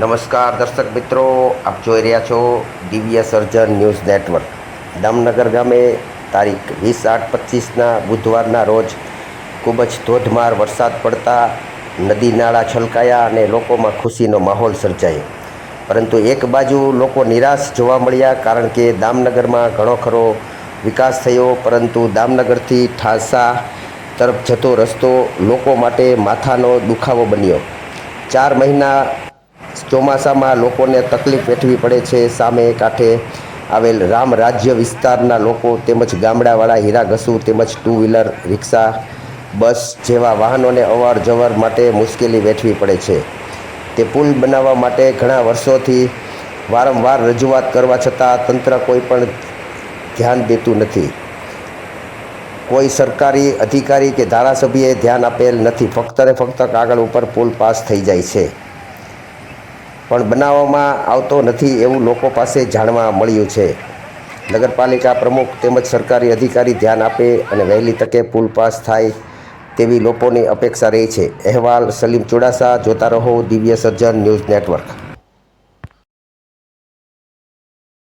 નમસ્કાર દર્શક મિત્રો, આપ જોઈ રહ્યા છો દિવ્ય સર્જન ન્યૂઝ નેટવર્ક. દામનગર ગામે તારીખ વીસ આઠ પચીસના બુધવારના રોજ ખૂબ જ ધોધમાર વરસાદ પડતા નદી નાળા છલકાયા અને લોકોમાં ખુશીનો માહોલ સર્જાયો. પરંતુ એક બાજુ લોકો નિરાશ જોવા મળ્યા કારણ કે દામનગરમાં ઘણો ખરો વિકાસ થયો, પરંતુ દામનગરથી ઠાસા તરફ જતો રસ્તો લોકો માટે માથાનો દુખાવો બન્યો. ચાર મહિના ચોમાસામાં લોકોને તકલીફ વેઠવી પડે છે. સામે કાંઠે આવેલ રામ રાજ્ય વિસ્તારના લોકો તેમજ ગામડાવાળા હીરા ઘસુ તેમજ ટુ વ્હીલર રિક્ષા બસ જેવા વાહનોને અવાર જવર માટે મુશ્કેલી વેઠવી પડે છે. તે પુલ બનાવવા માટે ઘણા વર્ષોથી વારંવાર રજૂઆત કરવા છતાં તંત્ર કોઈ પણ ધ્યાન દેતું નથી. કોઈ સરકારી અધિકારી કે ધારાસભ્યએ ધ્યાન આપેલ નથી. ફક્ત ને ફક્ત કાગળ ઉપર પુલ પાસ થઈ જાય છે. પણ બનાવવામાં આવતો નથી એવું લોકો પાસે જાણવા મળ્યું છે. નગરપાલિકા પ્રમુખ તેમજ સરકારી અધિકારી ધ્યાન આપે અને વહેલી તકે પુલ પાસ થાય તેવી લોકોની અપેક્ષા રહી છે. અહેવાલ સલીમ ચુડાસા, જોતા રહો દિવ્ય સર્જન ન્યૂઝ નેટવર્ક.